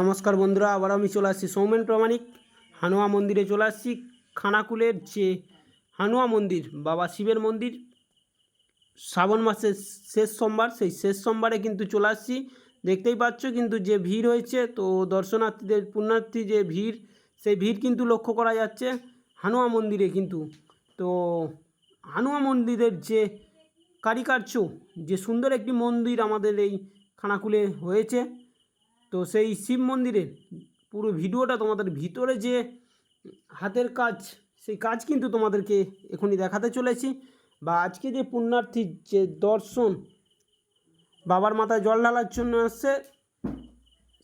নমস্কার বন্ধুরা, আবার আমি চলে আসছি সৌমেন প্রামাণিক। হানুয়া মন্দিরে চলে আসছি, খানাকুলের যে হানুয়া মন্দির, বাবা শিবের মন্দির। শ্রাবণ মাসের শেষ সোমবার, সেই শেষ সোমবারে কিন্তু চলে আসছি। দেখতেই পাচ্ছ কিন্তু যে ভিড় হয়েছে, তো দর্শনার্থীদের, পুণ্যার্থী যে ভিড়, সেই ভিড় কিন্তু লক্ষ্য করা যাচ্ছে হানুয়া মন্দিরে কিন্তু। তো হানুয়া মন্দিরের যে কারিকার্য, যে সুন্দর একটি মন্দির আমাদের এই খানাকুলে হয়েছে তো সেই শিব মন্দিরের পুরো ভিডিওটা তোমাদের ভিতরে যে হাতের কাজ, সেই কাজ কিন্তু তোমাদেরকে এখনই দেখাতে চলেছি। বা আজকে যে পুণ্যার্থীর যে দর্শন, বাবার মাথায় জল ঢালার জন্য আসছে,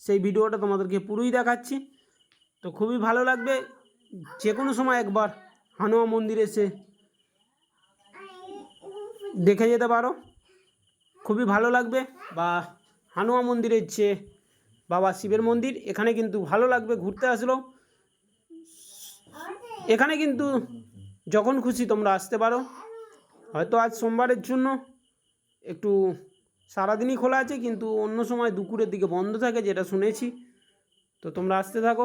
সেই ভিডিওটা তোমাদেরকে পুরোই দেখাচ্ছি। তো খুবই ভালো লাগবে যে কোনো সময় একবার হানুয়া মন্দির এসে দেখে যেতে পারো। খুবই ভালো লাগবে, বা হানুয়া মন্দিরের যে বাবা শিবের মন্দির, এখানে কিন্তু ভালো লাগবে ঘুরতে আসলো। এখানে কিন্তু যখন খুশি তোমরা আসতে পারো। হয়তো আজ সোমবারের জন্য একটু সারাদিনই খোলা আছে, কিন্তু অন্য সময় দুপুরের দিকে বন্ধ থাকে, যেটা শুনেছি। তো তোমরা আসতে থাকো।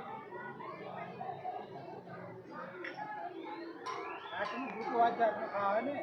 এখন দুটো আছে এখন খাওয়া হয়নি